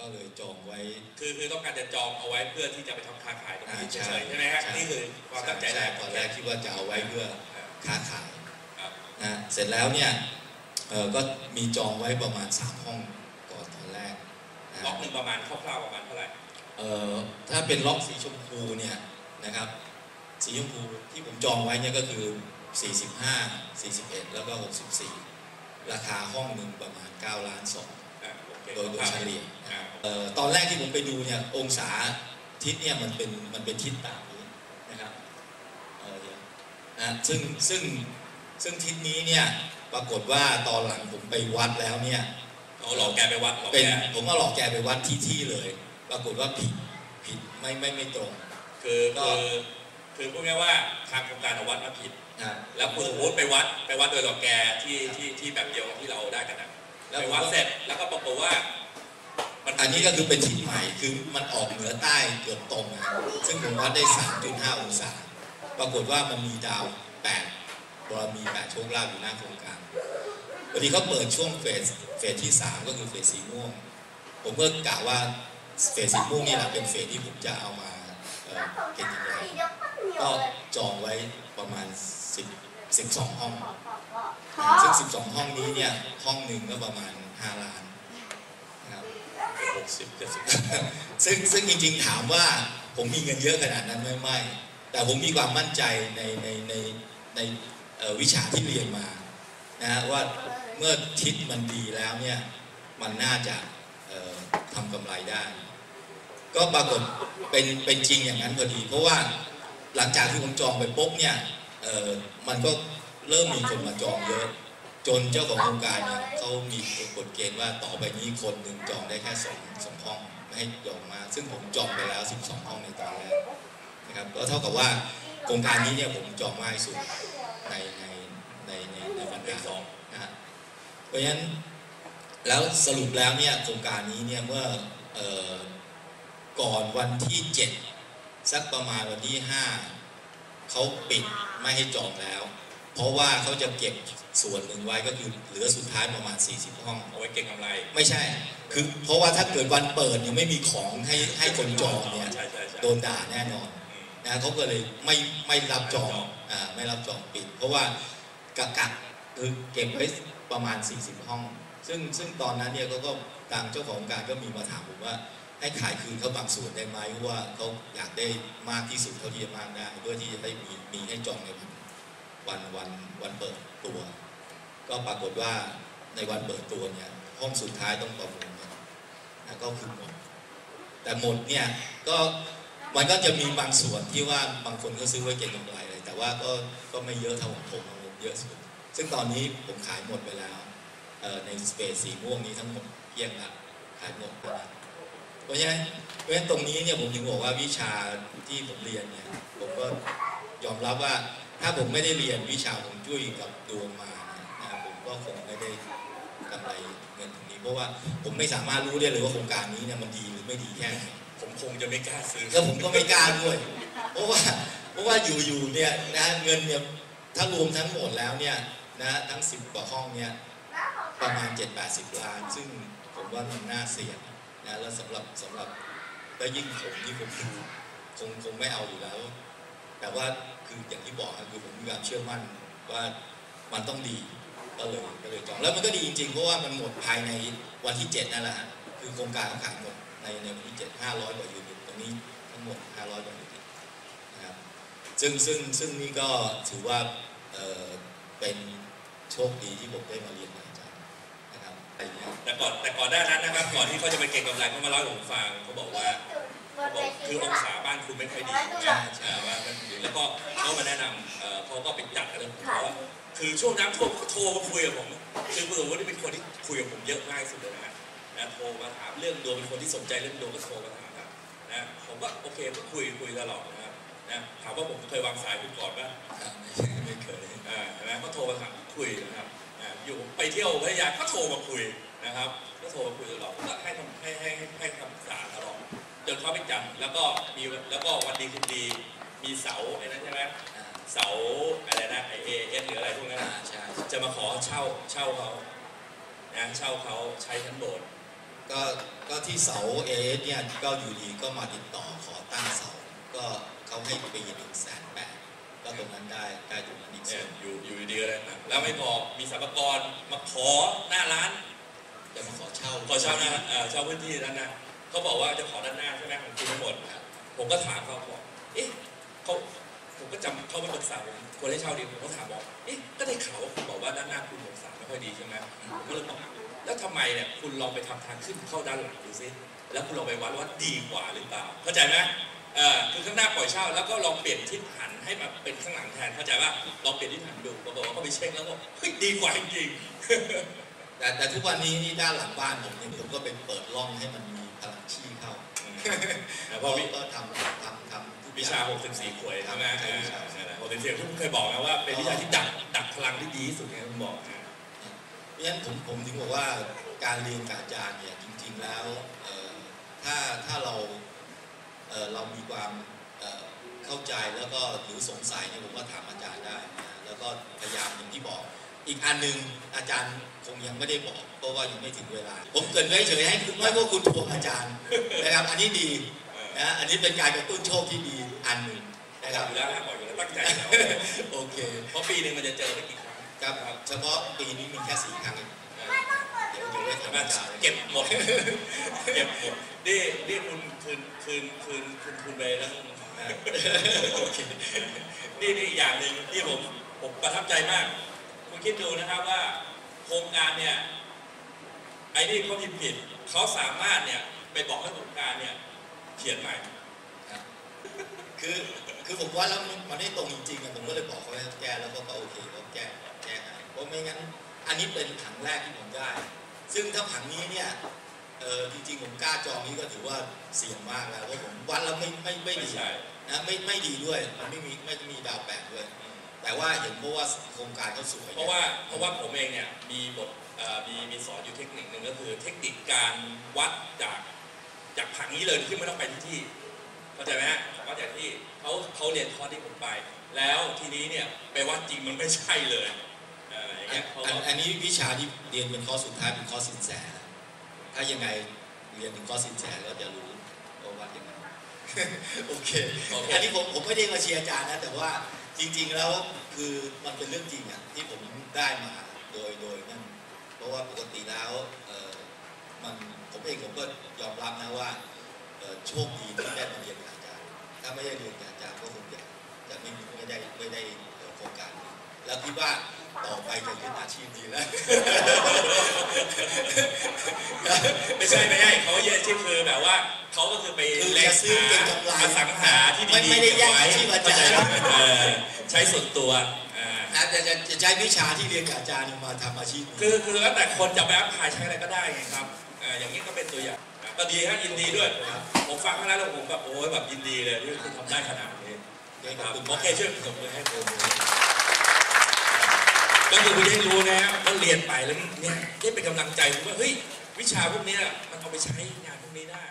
ก็เลยจองไว้ คือคือต้องการจะจองเอาไว้เพื่อที่จะไปทำค้าขายตรงนี้อ่าเฉใช่ยๆใช่ไหมฮะใช่ นี่คือความตั้งใจแรช่กตอนแรกคิดว่าจะเอาไว้เพื่ออ่าค้าขายครับนะเสร็จแล้วเนี่ยเอ่อก็มีจองไว้ประมาณ 3 ห้องก่อนตอนแรกนะล็อกหนึ่งประมาณคร่าวๆประมาณเท่าไหร่เอ่อถ้าเป็นล็อกสีชมพูเนี่ยนะครับ สีชมพูที่ผมจองไว้เนี่ยก็คือ 45 41 แล้วก็ 64 ราคาห้องหนึ่งประมาณ9ล้าน2อ่าโอเคโดยโดยเฉลี่ยอ่าเอ่อ ตอนแรกที่ผมไปดูเนี่ยองศาทิศเนี่ยมันเป็นมันเป็นทิศต่างนี้นะครับเออเดี๋ยวนะซึ่งซึ่งซึ่งทิศนี้เนี่ยปรากฏว่าตอนหลังผมไปวัดแล้วเนี่ยเอาหลอกแกไปวัดหลอกเป็นแกผมก็หลอกแกไปวัดที่ที่เลย ปรากฏว่าผิดผิดไม่ไม่ไม่ตรง คือก็คือคือพูดง่ายๆว่าทางโครงการเอาวัดมาผิดนะแล้วคุณสมมติไปวัดไปวัดโดยหลอกแกที่ที่ที่แบบเดียวกับที่เราได้กันนะแล้วไปผมวัดก็เสร็จแล้วก็ปรากฏว่า มันอันนี้ก็คือเป็นทิศใหม่คือมันออกเหนือใต้เกือบตรงนะซึ่งผมวัดได้ 3.5 องศา ปรากฏว่ามันมีดาว 8บารมี8โชคลาภอยู่หน้าโครงการพอดีเขาเปิดช่วงเฟสเฟสที่ 3 ก็คือเฟสสีม่วง ผมก็กะว่าเฟสสีม่วงนี่แหละเป็นเฟสที่ผมจะเอามาเอ่อเก็นยังไงก็จองไว้ประมาณ 10 12 ห้อง ซึ่ง 12 ห้องนี้เนี่ย ห้องหนึ่งก็ประมาณ 5 ล้านนะครับหก สิบเจ็ดสิบซึ่งซึ่งจริงๆถามว่าผมมีเงินเยอะขนาดนั้นไหม่ไม่ แต่ผมมีความมั่นใจในในในในวิชาที่เรียนมานะว่าเมื่อทิศมันดีแล้วเนี่ยมันน่าจะทำกำไรได้ ก็ปรากฏเป็นเป็นจริงอย่างนั้นพอดี เพราะว่าหลังจากที่ผมจองไปปุ๊บเนี่ยมันก็เริ่มมีคนมาจองเยอะ จนเจ้าของโครงการเนี่ยเขามีกฎเกณฑ์ว่าต่อไปนี้คนหนึ่งจองได้แค่สองสองห้องไม่ให้จองมา ซึ่งผมจองไปแล้ว 12 ห้องในตอนแรกนะครับก็เท่ากับว่าโครงการนี้เนี่ยผมจองมากสุดในในในในในบรรดาสองนะฮะเพราะฉะนั้นแล้วสรุปแล้วเนี่ยโครงการนี้เนี่ยเมื่อเอ่อก่อนวันที่ 7 สักประมาณวันที่ 5เขาปิดไม่ให้จองแล้ว เพราะว่าเขาจะเก็บส่วนหนึ่งไว้ก็คือเหลือสุดท้ายประมาณ 40 ห้อง เอาไว้เก็งกำไร ไม่ใช่ คือเพราะว่าถ้าเกิดวันเปิดยังไม่มีของให้ให้คนจองเนี่ย โดนด่าแน่นอนนะเขาก็เลยไม่ไม่รับจองอ่าไม่รับจองปิด เพราะว่ากะกะคือเก็บไว้ประมาณ 40 ห้อง ซึ่งซึ่งตอนนั้นเนี่ยเขาก็ทางเจ้าของงการก็มีมาถามผมว่า ให้ขายคืนเขาบางส่วนได้ไหมเพราะว่าเขาอยากได้มากที่สุดเท่าที่จะมากได้เพื่อที่จะได้มีมีให้จองในวัน วันวันวันเปิดตัว ก็ปรากฏว่าในวันเปิดตัวเนี่ยห้องสุดท้ายต้องประมูลนะก็คือหมด แต่หมดเนี่ยก็มันก็จะมีบางส่วนที่ว่าบางคนก็ซื้อไว้เก็งกำไรเลยแต่ว่าก็ก็ไม่เยอะเท่าของผมผมเยอะสุด ซึ่งตอนนี้ผมขายหมดไปแล้วในสเปซสีม่วงนี้ทั้งหมดเกลี้ยงละขายหมดไปแล้วเพราะฉะนั้นเพราะฉะนั้นตรงนี้เนี่ยผมถึงบอกว่าวิชาที่ผมเรียนเนี่ยผมก็ยอมรับว่า ถ้าผมไม่ได้เรียนวิชาผมจุ้ยกับดวงมาเนี่ยนะครับผมก็คงไม่ได้กำไรเงินตรงนี้ เพราะว่าผมไม่สามารถรู้ได้เลยว่าโครงการนี้เนี่ยมันดีหรือไม่ดีแค่ไหนผมคงจะไม่กล้าซื้อแล้วผมก็ไม่กล้าด้วย เพราะว่าเพราะว่าอยู่ๆเนี่ยนะเงินเนี่ยถ้ารวมทั้งหมดแล้วเนี่ยนะทั้ง10กว่าห้องเนี่ยประมาณ7-80ล้าน ซึ่งผมว่ามันน่าเสี่ยงนะแล้วสำหรับสำหรับแล้วยิ่งผมที่ผมคงคงไม่เอาอยู่แล้ว แต่ว่าคืออย่างที่บอกคือผมมีความเชื่อมั่นว่ามันต้องดีก็เลยก็เลยจองแล้วมันก็ดีจริงๆ เพราะว่ามันหมดภายในวันที่ 7 นั่นแหละคือโครงการเขาขายหมดในในวันที่ 7 500 กว่ายูนิตตรงนี้ทั้งหมด 500 กว่ายูนิตนะครับซึ่งซึ่งซึ่งนี่ก็ถือว่าเออเป็นโชคดีที่ผมได้มาเรียนกับอาจารย์นะครับแต่ก่อนแต่ก่อนหน้านั้นนะครับก่อนที่เขาจะไปเก็งกำไรเขามาเล่าให้ผมฟังเขาบอกว่า คือองศาบ้านคุณไม่ค่อยดีนะใช่ว่ามันแล้วก็เขามาแนะนำเอ่อเขาก็ไปจัดอะไรผมเขาว่าคือช่วงนั้นโทรโทรมาคุยกับผมคือคุณสมมติเป็นคนที่คุยกับผมเยอะมากที่สุดเลยนะฮะนะโทรมาถามเรื่องดวงเป็นคนที่สนใจเรื่องดวงก็โทรมาถามครับนะผมก็โอเคก็คุยคุยตลอดนะครับนะถามว่าผมเคยวางสายคุณก่อนป่ะครับไม่ใช่ไม่เคยอ่าเห็นไหมเขาโทรมาถามคุยนะครับอ่าอยู่ไปเที่ยวพัทยาก็โทรมาคุยนะครับก็โทรมาคุยตลอดผมก็ให้คำให้ให้ให้คำปรึกษาตลอดจ นเขาไปจัดแล้วก็มีแล้วก็วันดีคืนดี มีเสาไอ้นั้นใช่ไหมอ่าเสาอะไรนะไอเอเอสหรืออะไรพวกนั้นอ่านะใช่จะมาขอเช่าเช่าเขานะเช่าเขาใช้ชั้นโบสถ์ก็ก็ที่ที่เสาเอสเนี่ยก็อยู่ดีก็มาติดต่อขอตั้งเสาก็เขาให้ปีหนึ่งแสนแปดก็ตรงนั้นได้ได้ตรงนั้นอีกเนี่ส่ยวนอยู่อยู่ดีๆเลยนะแล้วไม่พอมีสรรพากรมาขอหน้าร้านจะมาขอเช่าขอเช่าหน้าเอ่อเช่าพื้นที่ด้านหน้า เขาบอกว่าจะขอด้านหน้าใช่ไหมของคุณทั้งหมดผมก็ถามเขาบอกเอ๊ะเขาผมก็จำเขาไม่ปรึกษาผมควรให้เช่าดีผมก็ถามบอกเอ๊ะก็ได้ข่าวว่าคุณบอกว่าด้านหน้าคุณปรึกษาไม่ค่อยดีใช่ไหมผมก็เลยบอกแล้วทำไมเนี่ยคุณลองไปทำทางขึ้นเข้าด้านหลังดูซิแล้วคุณลองไปวัดว่าดีกว่าหรือเปล่า เข้าใจไหมเออคือข้างหน้าปล่อยเช่า แล้วก็ลองเปลี่ยนทิศหันให้มาเป็นข้างหลังแทนเข้าใจป่ะลองเปลี่ยนทิศหันดูปรากฏว่าเขาไปเช็คแล้วก็เฮ้ยดีกว่าจริงแต่แต่ทุกวันนี้นี่ด้านหลังบ้านผมเนี่ยผมก็เป็นเปิดร่องให้มัน มีพลังชีเข้าๆนะเพก็ราะวิก็ทำทำทำทุกวิอย่ชาง64ขวยใช่ไหมใช่วิชา64ที่ผมเคยบอกนะว่าเป็นวิชาที่ดักดักพลังที่ดีที่สุดไงผมบอกนะเพราะฉะนั้นผมผมถึงบอกว่าการเรียนกับอาจารย์เนี่ยจริง ๆแล้วเอ่อถ้าถ้าเราเอ่อเรามีความเอ่อเข้าใจแล้วก็หรือสงสัยเนี่ยผมก็ถามอาจารย์ได้นะแล้วก็พยายามอย่างที่บอก อีกอันหนึ่งอาจารย์คงยังไม่ได้บอกเพราะว่ายังไม่ถึงเวลา ผมเกรินไว้เฉยให้คุณให้พวกคุณทวงอาจารย์นะครับ อันนี้ดีนะอันนี้เป็นการกระตุ้นโชคที่ดีอันหนึ่งนะนะคครัรับบอยู่แล้วนะบอกอยู่แล้วตั้งใจอยู่แล้วโอเคเพราะปีหนึ่งมันจะเจอไม่กี่ครั้งครับเฉพาะปีนี้มีแค่สี่ครั้งเองเดี๋ยวเดี๋ยวไว้ใช่ทำไหมอาจารย์เก็บหมดเก็บหมดนี่นี่คุณคืนคืนคืนคืนคุณไปแล้วนะโอเคนี่นี่อีกอย่างหนึ่งที่ผมผมประทับใจมาก คุณคิดดูนะครับว่าโครงการเนี่ยไอ้นี่เขาพิมพ์ผิดเขาสามารถเนี่ยไปบอกให้โครงการเนี่ยเขียนใหม่คือคือผมว่าแล้วมันไม่ตรงจริงๆอะผมก็เลยบอกเขาให้แก้แล้วก็ก็โอเคก็แก้แก้ให้เพราะไม่งั้น อันนี้เป็นผังแรกที่ผมได้ ซึ่งถ้าผังนี้เนี่ยเออจริงๆผมกล้าจองนี้ก็ถือว่าเสี่ยงมากแล้วเพราะผมวัดแล้วไม่ไม่ไม่ไม่ดีใช่นะไม่ไม่ดีด้วยมันไม่มีไม่มีดาวแปดด้วย แต่ว่าเห็นเพราะว่าโครงการเขาสวยเพราะว่าเพราะว่าผมเองเนี่ยมีบทเอ่อมีมีสอนอยู่เทคนิคหนึ่งก็คือ เทคนิคการวัดจากจากผังนี้เลยที่ไม่ต้องไปที่ที่เข้าใจไหมฮะวัดจากที่เขาเขาเรียนคอร์สที่ผมไป แล้วทีนี้เนี่ยไปวัดจริงมันไม่ใช่เลยเอ่ออย่างอัเงี้นยเขาอันบอกอันนี้วิชาที่เรียนเป็นคอร์สสุดท้ายเป็นคอร์สสินแสถ้ายังไงเรียนถึงคอร์สสินแสก็จะรู้ว่าวัดยังไงโอเคโอเคอันนี้ผมผมไม่ได้มาเชียร์อาจารย์นะแต่ว่า จริงๆแล้วคือมันเป็นเรื่องจริงอะที่ผมได้มาโดยโดยนั่นเพราะว่าปกติแล้วเออมันผมเองผมก็ยอมรับนะว่าโชคดีที่ได้มาเรียนกับอาจารย์ถ้าไม่ได้เรียนกับอาจารย์ก็คงจะจะไม่ไม่ได้ไม่ได้โครงการ แล้วคิดว่า ต่อไปจะยึดอาชีพนี้แล้ว ไม่ใช่ไม่ใช่เขาเยอะที่คือแบบว่าเขาก็คือไปคือแลกจะซื้อเป็นกำไร อสังหาที่ไม่ดีๆไม่ได้แย่งเก็บว้อาชีพอาจารย์ เข้ใจไหมเออใช้ส่วนตัวอ่า นะจะจะจะใช้วิชาที่เรียนกับอาจารย์มาทำอาชีพนี้คือคือแล้วแต่คนจะไปอัพพลายใช้อะไรก็ได้ไงครับเอ่ออย่างนี้ก็เป็นตัวอย่างก็ดีฮะยินดีด้วยผมผมฟังครั้งแรกแล้วผมแบบโอ้ยแบบยินดีเลยที่คุณทำได้ขนาดนี้ขอบครับคุณโอมากเคช่วยปรบมือให้ผม ก็คือคุณได้รู้นะฮะว่าเรียนไปแล้วเนี่ยได้เป็นกำลังใจว่าเฮ้ยวิชาพวกนี้มันเอาไปใช้งานพวกนี้ได้